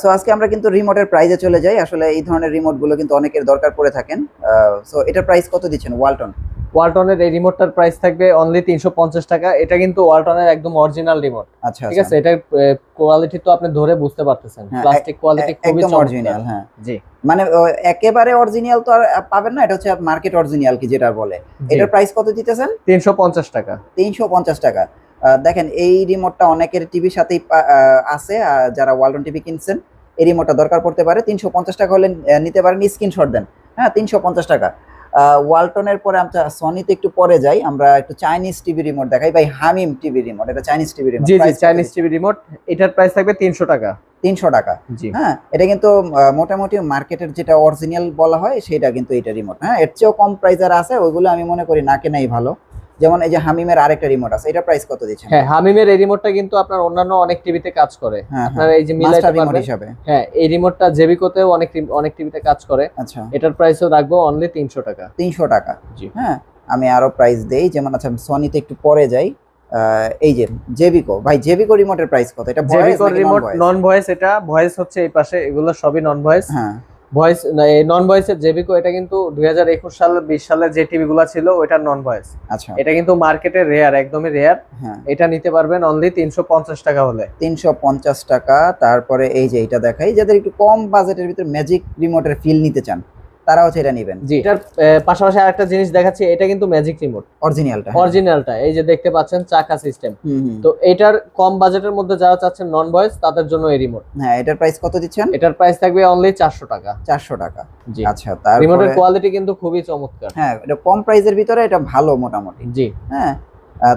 So আজকে আমরা কিন্তু রিমোটের প্রাইজে চলে যাই। আসলে এই ধরনের রিমোটগুলো কিন্তু অনেকের দরকার পড়ে থাকেন। সো এটার প্রাইস কত দিচ্ছেন ওয়ালটন ওয়ালটনের এই রিমোটটার প্রাইস থাকবে অনলি তিনশো পঞ্চাশ টাকা। এটা কিন্তু ওয়ালটনের একদম অরিজিনাল রিমোট আচ্ছা ঠিক আছে? এটার কোয়ালিটি তো আপনি ধরে বুঝতে পারতেছেন। হ্যাঁ, প্লাস্টিক কোয়ালিটি খুবই অরিজিনাল হ্যাঁ। জি। মানে একেবারে অরিজিনাল তো আর পাবেন না। এটা হচ্ছে মার্কেট অরিজিনাল কি যেটা বলে। এটার প্রাইস কত দিতেছেন? তিনশো পঞ্চাশ টাকা। তিনশো পঞ্চাশ টাকা। আহ, দেখেন এই রিমোটটা অনেকের টিভির সাথেই আছে যারা ওয়ালটন টিভি কিনছেন এই রিমোটটা দরকার পড়তে পারে। তিনশো পঞ্চাশ টাকা হলে নিতে পারেন স্ক্রিনশট দেন। হ্যাঁ তিনশো পঞ্চাশ টাকা। ওয়ালটনের পরে আমরা সনিতে একটু পরে যাই আমরা একটু চাইনিজ টিভি রিমোট দেখাই। ভাই হামিম টিভি রিমোট এটা চাইনিজ টিভি রিমোট জি জি চাইনিজ টিভি রিমোট এটার প্রাইস থাকবে তিনশো টাকা। তিনশো টাকা। জি। হ্যাঁ এটা কিন্তু মোটামুটি মার্কেটের যেটা অরিজিনাল বলা হয় সেটা কিন্তু এটা রিমোট হ্যাঁ এর চেয়েও কম প্রাইজার আছে ওইগুলো আমি মনে করি না কেনাই ভালো। যেমন এই যে হামিমের আরেকটা রিমোট আছে এটা প্রাইস কত দিচ্ছেন? হ্যাঁ হামিমের এই রিমোটটা কিন্তু আপনার অন্যান্য অনেক টিভিতে কাজ করে। আপনার এই যে মিলাইতে রিমোট হিসাবে। হ্যাঁ এই রিমোটটা জেবিকোতেও অনেক অনেক টিভিতে কাজ করে। আচ্ছা। এটার প্রাইসও রাখব অনলি তিনশো টাকা। তিনশো টাকা। জি। হ্যাঁ আমি আরও প্রাইস দেই যেমন আচ্ছা সনিতে একটু পরে যাই। আহ, এই যে জেবিকো ভাই জেবিকো রিমোটের প্রাইস কত? এটা ভয়েস রিমোট নন ভয়েস এটা ভয়েস হচ্ছে এই পাশে এগুলো সবই নন ভয়েস হ্যাঁ। ভয়েস নন ভয়েসের জেবিকো এটা কিন্তু দুই হাজার একুশ সালে বিশ সালে যে টিভি গুলো ছিল ওটা নন ভয়েস আচ্ছা। এটা কিন্তু মার্কেটে রেয়ার একদমই রেয়ার হ্যাঁ। এটা নিতে পারবেন অনলি তিনশো পঞ্চাশ টাকা হলে। তিনশো পঞ্চাশ টাকা তারপরে এই যে এটা দেখাই যাদের একটু কম বাজেটের ভিতরে ম্যাজিক রিমোটের ফিল নিতে চান তারা হচ্ছে এটা নেবেন। জি। এটার পাশাপাশি আরেকটা জিনিস দেখাচ্ছি এটা কিন্তু ম্যাজিক রিমোট অরিজিনালটা অরিজিনালটা এই যে দেখতে পাচ্ছেন চাকা সিস্টেম। তো এটার কম বাজেটের মধ্যে যারা চাচ্ছেন নন ভয়েস তাদের জন্য এই রিমোট হ্যাঁ এটার প্রাইস কত দিচ্ছেন? এটার প্রাইস থাকবে অনলি চারশো টাকা। চারশো টাকা। জি। আচ্ছা তারপরে রিমোটের কোয়ালিটি কিন্তু খুবই চমৎকার। হ্যাঁ এটা কম প্রাইসের ভিতরে এটা ভালো মোটামুটি। জি। হ্যাঁ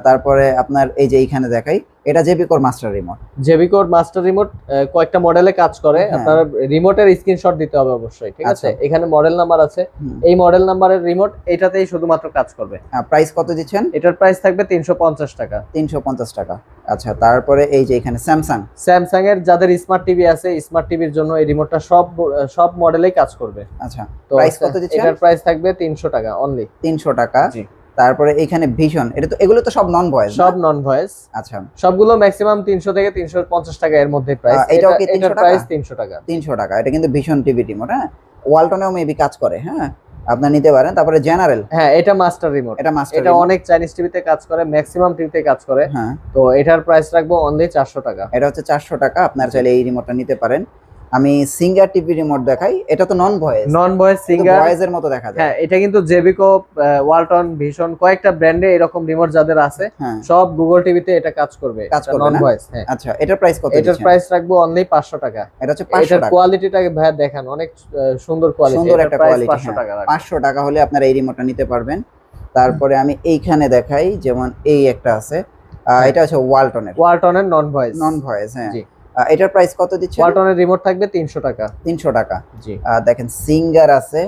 তারপরে আপনার এই যে এইখানে দেখাই এটা জেবিকোর মাস্টার রিমোট জেবিকোর মাস্টার রিমোট কয়েকটা মডেলে কাজ করে। হ্যাঁ। আপনার রিমোটের স্ক্রিনশট দিতে হবে অবশ্যই ঠিক আছে? আচ্ছা। এখানে মডেল নাম্বার আছে। এই মডেল নাম্বারের রিমোট এটাতেই শুধুমাত্র কাজ করবে। প্রাইস কত দিচ্ছেন? এটার প্রাইস থাকবে তিনশো পঞ্চাশ টাকা। তিনশো পঞ্চাশ টাকা। আচ্ছা তারপরে এই যে এখানে স্যামসাং স্যামসাং এর যাদের স্মার্ট টিভি আছে স্মার্ট টিভির জন্য এই রিমোটটা সব সব মডেলেই কাজ করবে। আচ্ছা তো Price কত দিচ্ছেন? এটার প্রাইস থাকবে তিনশো টাকা অনলি তিনশো টাকা। জি। তারপরে এখানে ভীষণ এটা তো এগুলো তো সব নন ভয়েস সব নন ভয়েস আচ্ছা। সবগুলো ম্যাক্সিমাম তিনশো থেকে তিনশো পঞ্চাশ টাকা এর মধ্যে প্রাইস এটাও কি 300 টাকা? প্রাইস তিনশো টাকা। তিনশো টাকা এটা কিন্তু ভীষণ টিভি রিমোট হ্যাঁ? ওয়ালটনেও মেবি কাজ করে হ্যাঁ? আপনার নিতে পারেন তারপরে জেনারেল হ্যাঁ এটা মাস্টার রিমোট এটা মাস্টার এটা অনেক চাইনিজ টিভিতে কাজ করে ম্যাক্সিমাম টিভিতে কাজ করে। হ্যাঁ। তো এটার প্রাইস রাখব অনলি চারশো টাকা। এটা হচ্ছে চারশো টাকা আপনার চাইলে এই রিমোটটা নিতে পারেন। আমি সিঙ্গার টিভি রিমোট দেখাই এটা তো non voice non voice singer ভয়েসের মতো দেখা যায়। হ্যাঁ এটা কিন্তু জেবিকো ওয়ালটন ভীষণ কয়েকটা ব্র্যান্ডে এরকম রিমোট যাদের আছে হ্যাঁ। সব গুগল টিভিতে এটা কাজ করবে। কাজ করবে নন? ভয়েস হ্যাঁ। আচ্ছা এটার প্রাইস কত এটার প্রাইস রাখব অনলি পাঁচশো টাকা। এটা হচ্ছে পাঁচশো এটার টাকা। কোয়ালিটিটাকে ভাইয়া দেখান অনেক সুন্দর কোয়ালিটি সুন্দর একটা কোয়ালিটি পাঁচশো টাকা রাখব। পাঁচশো টাকা হলে আপনারা এই রিমোটটা নিতে পারবেন। তারপরে আমি এইখানে দেখাই যেমন এই একটা আছে। হ্যাঁ। এটা হচ্ছে ওয়ালটনের ওয়ালটনের নন ভয়েস নন ভয়েস হ্যাঁ। জি। এটার প্রাইস কত দিচ্ছেন? ওয়ালটনের রিমোট থাকবে তিনশো টাকা। তিনশো টাকা। জি। দেখেন সিঙ্গার আছে।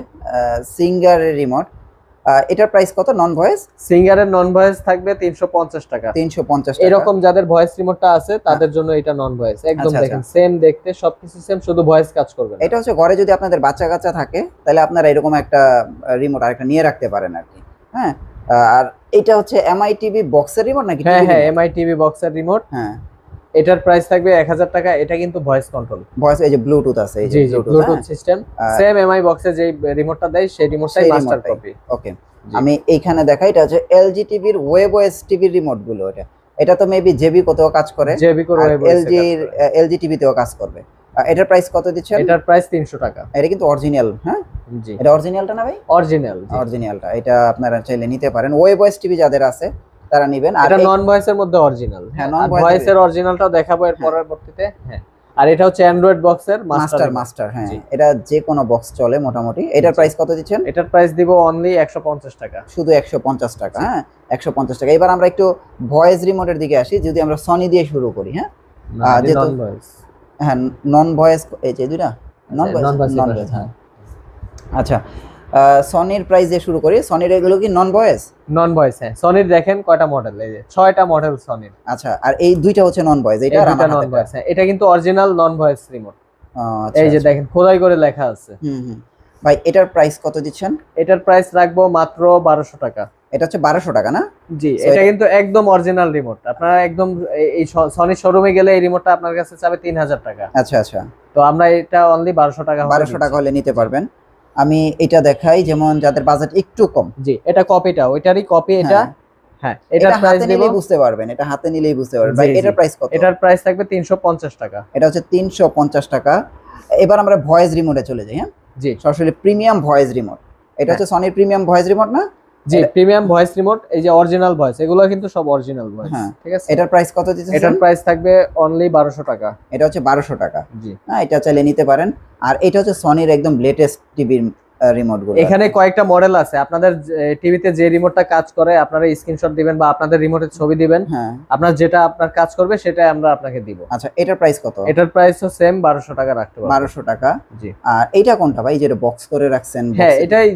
সিঙ্গারের রিমোট এটার প্রাইস কত? নন ভয়েস সিঙ্গারের নন ভয়েস থাকবে তিনশো পঞ্চাশ টাকা। তিনশো পঞ্চাশ এরকম যাদের ভয়েস রিমোটটা আছে তাদের জন্য এটা নন ভয়েস একদম আচ্ছা, দেখেন সেম দেখতে সবকিছু সেম শুধু ভয়েস কাজ করবে এটা হচ্ছে ঘরে যদি আপনাদের বাচ্চা কাচ্চা থাকে তাহলে আপনারা এরকম একটা রিমোট আরেকটা নিয়ে রাখতে পারেন আর কি। হ্যাঁ? আর এটা হচ্ছে এমআই টিভি বক্সের রিমোট নাকি হ্যাঁ হ্যাঁ? এমআই টিভি বক্সের রিমোট হ্যাঁ। এটার প্রাইস থাকবে এক হাজার টাকা এটা কিন্তু ভয়েস কন্ট্রোল ভয়েস এই যে ব্লুটুথ আছে এই যে ব্লুটুথ সিস্টেম সেম এমআই বক্সে যে রিমোটটা দেয় সেই রিমোটটাই মাস্টার কপি ওকে আমি এইখানে দেখাই এটা হচ্ছে এলজি টিভির ওয়েব ওএস টিভির রিমোটগুলো এটা। এটা তো মেবি জেবি কোথাও কাজ করে। জেবি করে এলজি এলজি টিভিতেও কাজ করবে। এটার প্রাইস কত দিচ্ছেন? এটার প্রাইস তিনশো টাকা। এটা কিন্তু অরিজিনাল হ্যাঁ? জি। এটা অরিজিনালটা না ভাই? অরিজিনাল অরিজিনালটা এটা আপনারা চাইলে নিতে পারেন। ওয়েব ওএস টিভি যাদের আছে তারা নেবেন। আর এটা নন ভয়েসের মধ্যে অরিজিনাল হ্যাঁ, non ভয়েসের অরিজিনালটাও দেখাবো এর হ্যাঁ। পরবর্তীতে। হ্যাঁ। আর এটা হচ্ছে অ্যান্ড্রয়েড বক্সের মাস্টার মাস্টার হ্যাঁ। এটা যে কোনো বক্স চলে মোটামুটি। এটার প্রাইস কত দিচ্ছেন? এটার প্রাইস দিব অনলি একশো পঞ্চাশ টাকা। শুধু একশো পঞ্চাশ টাকা হ্যাঁ? একশো পঞ্চাশ টাকা। এবার আমরা একটু ভয়েস রিমোটের দিকে আসি যদি আমরা সনি দিয়ে শুরু করি হ্যাঁ? যেহেতু- নন ভয়েস হ্যাঁ নন ভয়েস এই যে দুইটা? নন ভয়েস নন ভয়েস হ্যাঁ। আচ্ছা সনির প্রাইস দিয়ে শুরু করি। সনির এগুলো কি নন ভয়েস নন ভয়েস হ্যাঁ। সনির দেখেন কয়টা মডেল এই যে ছয়টা মডেল সনির আচ্ছা আর এই দুইটা হচ্ছে নন ভয়েস এটা আর নন। ভয়েস হ্যাঁ। এটা কিন্তু অরিজিনাল নন ভয়েস রিমোট আচ্ছা, এই যে আচ্ছা। দেখেন খোদাই করে লেখা আছে। হুম হুম। ভাই এটার প্রাইস কত দিচ্ছেন? এটার প্রাইস রাখব মাত্র বারোশো টাকা। এটা হচ্ছে বারোশো টাকা না? জি এটা কিন্তু একদম অরিজিনাল রিমোট আপনারা একদম এই- সনির সনি শোরুমে গেলে এই রিমোটটা আপনার কাছে চাবে তিন হাজার টাকা। আচ্ছা আচ্ছা। তো আমরা এটা অনলি বারোশো টাকা বারোশো টাকা হলে নিতে পারবেন। আমি এটা দেখাই যেমন যাদের বাজেট একটু কম। জি এটা কপিটা ওইটারই কপি এটা? হ্যাঁ, হ্যাঁ এটা প্রাইস নিলেই বুঝতে পারবেন এটা হাতে নিলেই বুঝতে পারবেন। ভাই এটার প্রাইস কত? এটার প্রাইস থাকবে তিনশো পঞ্চাশ টাকা। এটা হচ্ছে তিনশো পঞ্চাশ টাকা। এবার আমরা ভয়েস রিমোটে চলে যাই হ্যাঁ? জি। সরাসরি প্রিমিয়াম ভয়েস রিমোট এটা হচ্ছে সনির প্রিমিয়াম ভয়েস রিমোট না? জি। প্রিমিয়াম ভয়েস রিমোট এই যে অরিজিনাল ভয়েস এগুলো কিন্তু সব অরিজিনাল ভয়েস হ্যাঁ। ঠিক আছে? এটার প্রাইস কত দিচ্ছেন এটার প্রাইস থাকবে অনলি বারোশো টাকা। এটা হচ্ছে বারোশো টাকা। জি। হ্যাঁ এটা চাইলে নিতে পারেন। আর এটা হচ্ছে সনির একদম লেটেস্ট টিভির রিমোটগুলো এখানে কয়েকটা মডেল আছে। আপনাদের টিভিতে যে রিমোটটা কাজ করে আপনারা স্ক্রিনশট দিবেন বা আপনাদের রিমোটের ছবি দিবেন। হ্যাঁ। আপনার যেটা আপনার কাজ করবে সেটাই আমরা আপনাকে দিব। আচ্ছা এটার প্রাইস কত? এটার প্রাইসও সেম বারোশো টাকা রাখতে পারবেন। বারোশো টাকা। জি। আর এইটা কোনটা ভাই? যেটা বক্স করে রাখছেন হ্যাঁ এটাই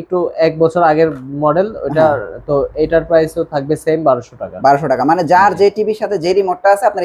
একটু এক বছর আগের মডেল ওটা তো এটার প্রাইসও থাকবে সেম বারোশো টাকা। বারোশো টাকা। মানে যার যে টিভির সাথে যে রিমোটটা আছে আপনার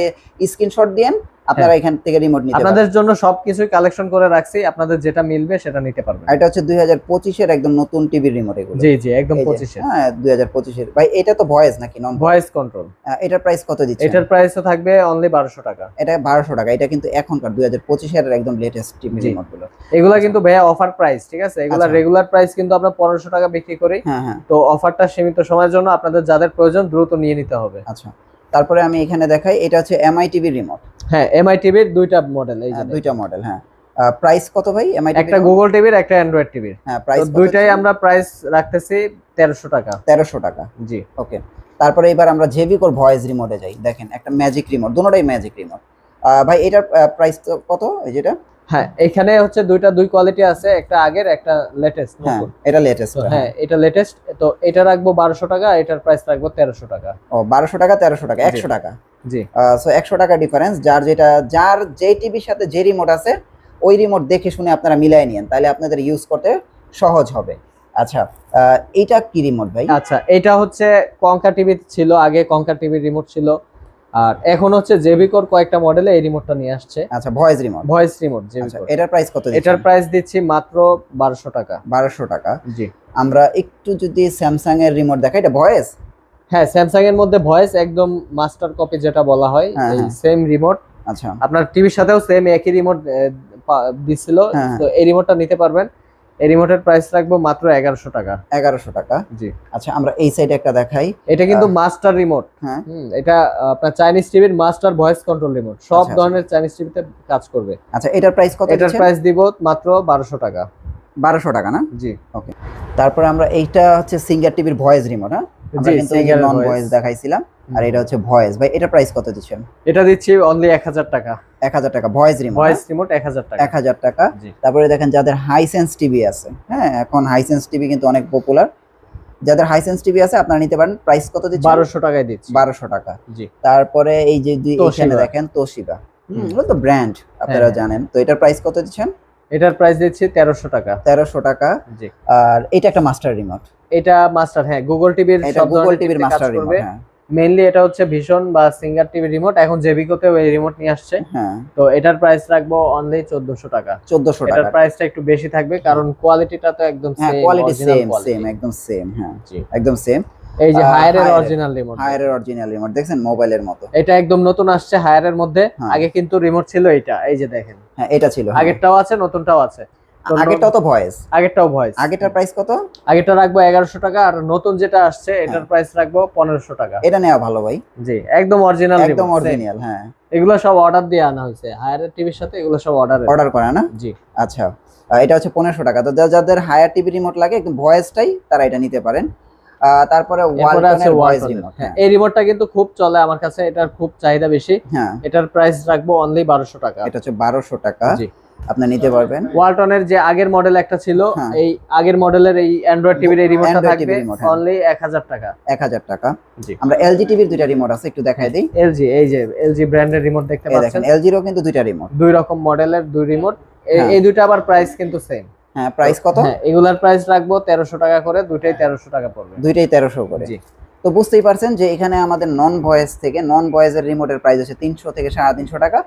স্ক্রিনশট দিয়েন আপনারা এখান থেকে রিমোট নিতে আপনাদের জন্য সবকিছু কালেকশন করে রাখছি আপনাদের যেটা মিলবে সেটা নিতে পারবেন। এটা হচ্ছে দুই হাজার পঁচিশের একদম নতুন টিভির রিমোট এগুলো। জি জি একদম এই যে, পঁচিশে হ্যাঁ দুই হাজার পঁচিশের। ভাই এটা তো ভয়েস নাকি? নন ভয়েস কন্ট্রোল এটার প্রাইস কত দিচ্ছে এটার প্রাইস তো থাকবে অনলি বারোশো টাকা। এটা বারোশো টাকা। এটা কিন্তু এখনকার দুই হাজার পঁচিশের একদম লেটেস্ট টিভি রিমোটগুলো। এগুলা কিন্তু ভাইয়া অফার প্রাইস ঠিক আছে? এগুলা আচ্ছা। রেগুলার প্রাইস কিন্তু আমরা পনেরোশো টাকা বিক্রি করি। হ্যাঁ হ্যাঁ। তো অফারটা সীমিত সময়ের জন্য আপনাদের যাদের প্রয়োজন দ্রুত নিয়ে নিতে হবে। আচ্ছা। তারপরে আমি এখানে দেখাই এটা হচ্ছে এমআই টিভি রিমোট হ্যাঁ এমআই টিভির দুইটা মডেল এই যে দুইটা মডেল হ্যাঁ। প্রাইস কত ভাই? এমআই একটা গুগল টিভির একটা অ্যান্ড্রয়েড টিভির হ্যাঁ প্রাইস দুইটাই আমরা প্রাইস রাখতেছি তেরোশো টাকা। তেরোশো টাকা। জি। ওকে তারপরে এবার আমরা জেভি কোর ভয়েস রিমোটে যাই। দেখেন একটা ম্যাজিক রিমোট দুটোটাই ম্যাজিক রিমোট ভাই এটার প্রাইস কত? এই যেটা? হ্যাঁ এখানে হচ্ছে দুইটা দুই কোয়ালিটি আছে একটা আগের একটা লেটেস্ট হ্যাঁ এটা লেটেস্ট হ্যাঁ এটা লেটেস্ট তো এটা রাখব বারোশো টাকা এটার প্রাইস রাখব তেরোশো টাকা। ও বারোশো টাকা তেরোশো টাকা জি। একশো টাকা? জি। সো একশো টাকা ডিফারেন্স যার যেটা যার যে টিভির সাথে যে রিমোট আছে ওই রিমোট দেখে শুনে আপনারা মিলাই নিন তাহলে আপনাদের ইউজ করতে সহজ হবে। আচ্ছা এটা কি রিমোট ভাই? আচ্ছা এটা হচ্ছে কঙ্কা টিভি ছিল আগে কঙ্কা টিভির রিমোট ছিল। আর এখন হচ্ছে জেবিকোর কয়েকটা মডেলে এই রিমোটটা নিয়ে আসছে। আচ্ছা ভয়েস রিমোট ভয়েস রিমোট জেবিকোর এটার প্রাইস কত এটার প্রাইস দিচ্ছি মাত্র বারোশো টাকা। বারোশো টাকা। জি। আমরা একটু যদি স্যামসাং এর রিমোট দেখাই এটা ভয়েস হ্যাঁ স্যামসাং এর মধ্যে ভয়েস একদম মাস্টার কপি যেটা বলা হয় হ্যাঁ, এই হ্যাঁ। সেম রিমোট আচ্ছা। আপনার টিভির সাথেও সেম একই রিমোট দিছিল হ্যাঁ, হ্যাঁ। তো এই রিমোটটা নিতে পারবেন। এই রিমোটের প্রাইস রাখব মাত্র এগারোশো টাকা। এগারোশো টাকা। জি। আচ্ছা আমরা এই সাইডে একটা দেখাই। এটা কিন্তু মাস্টার রিমোট হ্যাঁ। এটা আপনার চাইনিজ টিভির মাস্টার ভয়েস কন্ট্রোল রিমোট সব আচ্ছা, ধরনের চাইনিজ টিভিতে কাজ করবে। আচ্ছা এটার প্রাইস কত এটার প্রাইস দিব মাত্র বারোশো টাকা। বারোশো টাকা না? জি। ওকে তারপরে আমরা এইটা হচ্ছে সিঙ্গার টিভির ভয়েস রিমোট হ্যাঁ? আমরা জি, কিন্তু Singer এর নন ভয়েস দেখাইছিলাম। আর এটা হচ্ছে ভয়েস ভাই এটা প্রাইস কত দিচ্ছেন? এটা দিচ্ছি অনলি এক হাজার টাকা। এক হাজার টাকা। ভয়েস রিমোট ভয়েস রিমোট এক হাজার টাকা। এক হাজার টাকা। তারপরে দেখেন যাদের হাইসেন্স টিভি আছে হ্যাঁ এখন হাইসেন্স টিভি কিন্তু অনেক পপুলার যাদের হাইসেন্স টিভি আছে আপনারা নিতে পারেন। প্রাইস কত দিচ্ছেন? বারোশো টাকায় দিচ্ছি। বারোশো টাকা। জি। তারপরে এই যে এখানে দেখেন তোশিবা হুম। এগুলো তো ব্র্যান্ড আপনারা। জানেন। তো এটার প্রাইস কত দিচ্ছেন? এটার প্রাইস দিচ্ছি তেরোশো টাকা। তেরোশো টাকা। জি। আর এটা একটা মাস্টার রিমোট এটা মাস্টার হ্যাঁ গুগল টিভির গুগল টিভির মাস্টার রিমোট হ্যাঁ। মেইনলি এটা হচ্ছে ভীষণ বা সিঙ্গার টিভি রিমোট এখন জেবিকোতেও এই রিমোট নিয়ে আসছে। হ্যাঁ। তো এটার প্রাইস রাখব অনলি চোদ্দশো টাকা। চোদ্দশো এটার টাকা প্রাইসটা একটু বেশি থাকবে কারণ কোয়ালিটিটা তো একদম same, কোয়ালিটি সেম সেম একদম সেম হ্যাঁ। জি। একদম সেম এই যে হায়ারের। অরিজিনাল রিমোট হায়ারের অরিজিনাল রিমোট দেখছেন মোবাইলের মতো। এটা একদম নতুন আসছে হায়ারের মধ্যে। হ্যাঁ। আগে কিন্তু রিমোট ছিল এটা এই যে দেখেন। হ্যাঁ এটা ছিল হ্যাঁ। আগেরটাও আছে নতুনটাও আছে। আগেরটাও তো ভয়েস। আগেরটাও ভয়েস। আগেরটার প্রাইস কত? আগেরটা রাখব এগারোশো টাকা আর নতুন যেটা আসছে এটার প্রাইস রাখব পনেরোশো টাকা। এটা নেওয়া ভালো ভাই। জি একদম অরিজিনাল একদম অরিজিনাল হ্যাঁ। এগুলো সব অর্ডার দিয়ে আনা হয়েছে। হায়ারের টিভির সাথে এগুলো সব অর্ডার অর্ডার করা না? জি। আচ্ছা। এটা হচ্ছে পনেরোশো টাকা। তো যাদের হায়ার টিভি রিমোট লাগে একদম ভয়েসটাই তারা এটা নিতে পারেন। তারপরে ভয়েস রিমোট হ্যাঁ। এই রিমোটটা কিন্তু খুব চলে আমার কাছে এটার খুব চাহিদা বেশি। হ্যাঁ। এটার প্রাইস রাখব অনলি বারোশো টাকা। এটা হচ্ছে বারোশো টাকা। জি। আপনি নিতে পারবেন। ওয়ালটনের যে আগের মডেল একটা ছিল হ্যাঁ। এই আগের মডেলের এই অ্যান্ড্রয়েড টিভির এই রিমোটটা থাকবে। অনলি এক হাজার টাকা। এক হাজার টাকা। জি। আমরা এলজি টিভির দুইটা রিমোট আছে একটু দেখাই দিই। এলজি এই যে এলজি ব্র্যান্ডের রিমোট দেখতে পাচ্ছেন। এলজিরও কিন্তু দুইটা রিমোট দুই রকম মডেলের দুই রিমোট। এই দুইটা আবার প্রাইস কিন্তু সেম হ্যাঁ প্রাইস কত? হ্যাঁ এগুলার প্রাইস রাখব তেরোশো টাকা করে দুইটাই তেরোশো টাকা পড়বে। দুইটাই তেরোশো করে। জি। তো বুঝতেই পারছেন যে এখানে আমাদের নন ভয়েস থেকে নন ভয়েসের রিমোটের প্রাইস হচ্ছে তিনশো থেকে সাড়ে তিনশো টাকা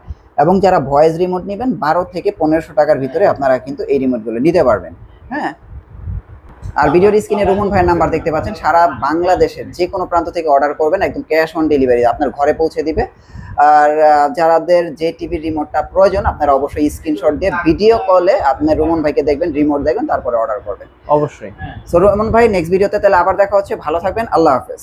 এবং যারা ভয়েস রিমোট নেবেন বারো থেকে পনেরোশো টাকার ভিতরে আপনারা কিন্তু এই রিমোটগুলো নিতে পারবেন। হ্যাঁ? আর ভিডিওর স্ক্রিনে রুমন ভাইয়ের নাম্বার দেখতে পাচ্ছেন সারা বাংলাদেশের যে কোনো প্রান্ত থেকে অর্ডার করবেন একদম ক্যাশ অন ডেলিভারি আপনার ঘরে পৌঁছে দিবে। আর যারাদের যে টিভি রিমোটটা প্রয়োজন আপনারা অবশ্যই স্ক্রিনশট দিয়ে ভিডিও কলে আপনার রোমন ভাইকে দেখবেন রিমোট দেখবেন তারপরে অর্ডার করবেন। অবশ্যই। সো রোমন ভাই নেক্সট ভিডিওতে তাহলে আবার দেখা হচ্ছে। ভালো থাকবেন। আল্লাহ হাফেজ।